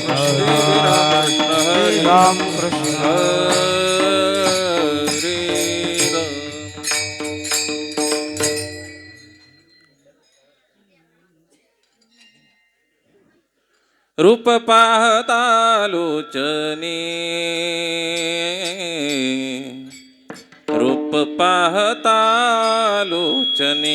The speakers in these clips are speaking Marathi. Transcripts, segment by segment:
कृष्ण राम कृष्ण रूप पाहता लोचने रूप पाहता लोचने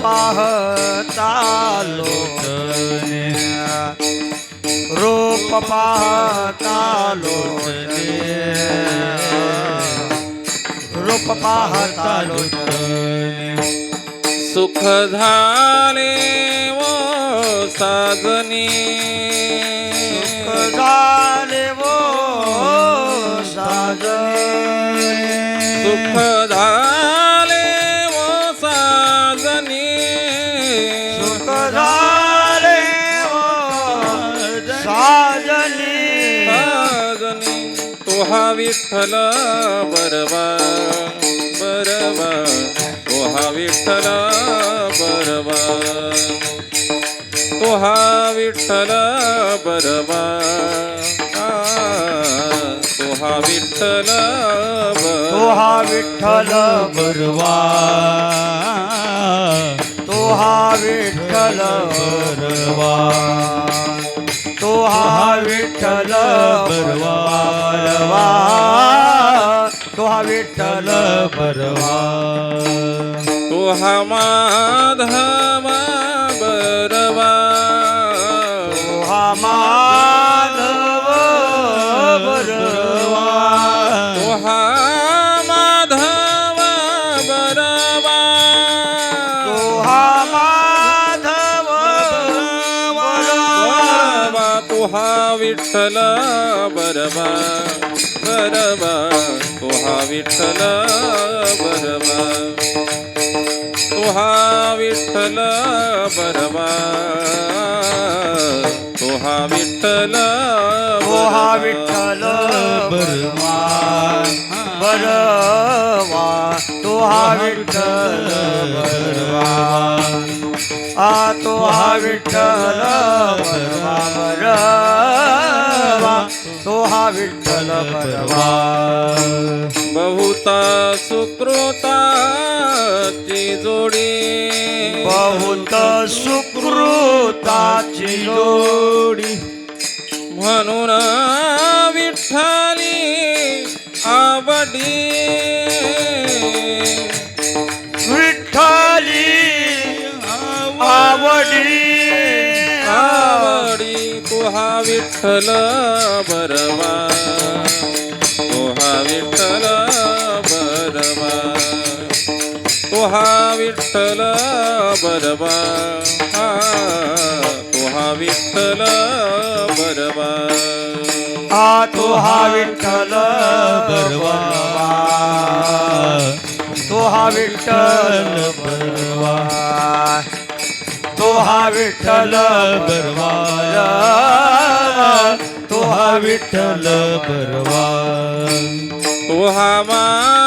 पाहता लोचने रूप पाहता लोचने रूप पाहता लोचने सुख झाले वो साजनी झाले वो साजने हा विठ्ठल बरवा बरवा. तो हा विठ्ठल बरवा. तो हा विठ्ठल बरवा. तो हा विठ्ठल तो हा विठ्ठल बरवा. तो हा विठ्ठल बरवा. हा विठ्ठल परवा तो हा विठ्ठल परवा तो हा माधा बरवा बरवा तो हा विठ्ठल बरवा बरवा. तो हा विठ्ठल बरवा. तो हा विठ्ठल बरवा. तो हा विठ्ठल तो हा विठ्ठल बरवा. बरवा. तो हा विठ्ठल बरवा. आ तो हा विठ्ठल बरवा तो हा विठ्ठल बरवा बहुता सुकृताची जोडी. बहुत सुकृताची जोडी. म्हणून विठ्ठली आवडी. आवडी. आवडी तुहा विठ्ठल बरवा तुहा विठ्ठल बरवा तुहा विठ्ठल बरवा हा तुहा विठ्ठल बरवा आ तो हा विठ्ठल बरवा तो हा विठ्ठल बरवा तो हा विठ्ठल बरवाया तो हा विठ्ठल बरवा तुहा मा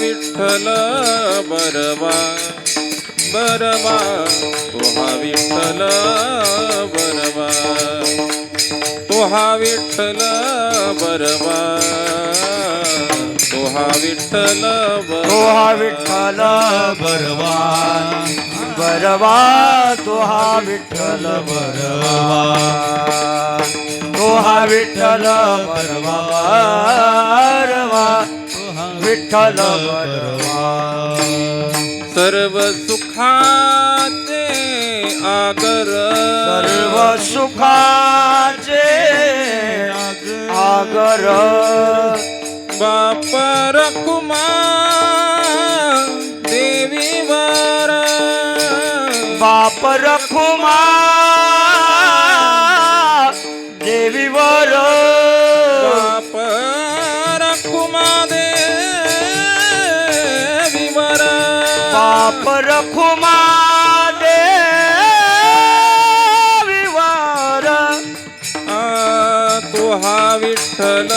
विठ्ठल बरवा बरवा तो हा विठ्ठल बरवा. तोहा विठ्ठल बरवा तो हा विठ्ठल तो बरवा. विठ्ठल बरवा बरवा तो हा विठ्ठल बरवा. तो हा विठ्ठल बरवा बरवा. विठ्ठल सर्व सुखाचे आगर. सर्व सुखाचे आगर. बाप रकुमा बाप रखुमा देवीवर आ, तुहा हा विठ्ठल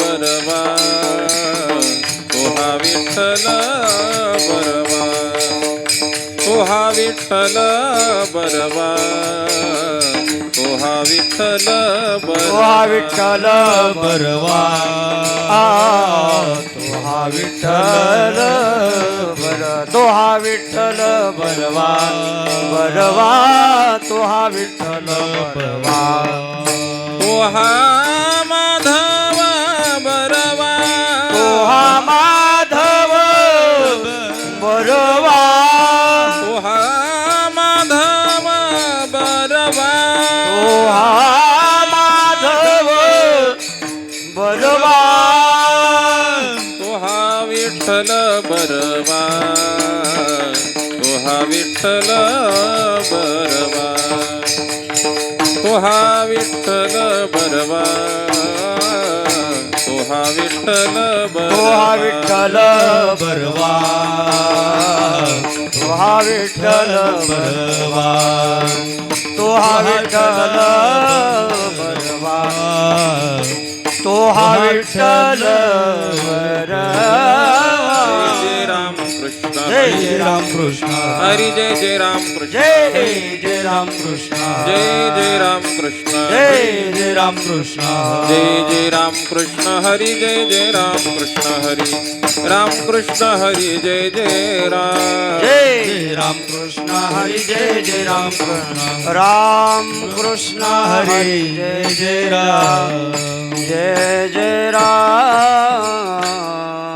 बरवा. तो हा विठ्ठल बरवा. तो विठ्ठल बरवा विठ्ठल बरवा. विठ्ठल बरवा. आ, तो हा विठ्ठल बर तो हा विठ्ठल बरवा. बरवा तो हा विठ्ठल बरवा. तो विठ्ठल बरवा. तो हा विठ्ठल बरवा. तो हा विठ्ठल बरवा. तो विठ्ठल तो विठ्ठल बरवा. तुहा विठ्ठल बरवा. तुहा विठ्ठल बरवा. विठ्ठल कृष्ण हरी जय जय राम कृष्ण जय जय राम कृष्ण जय जय राम कृष्ण जय जय राम कृष्ण जय जय राम कृष्ण हरी जय जय राम कृष्ण हरी राम कृष्ण हरी जय जय राम जय राम कृष्ण हरी जय जय राम कृष्ण राम कृष्ण हरी जय जय राम जय जय राम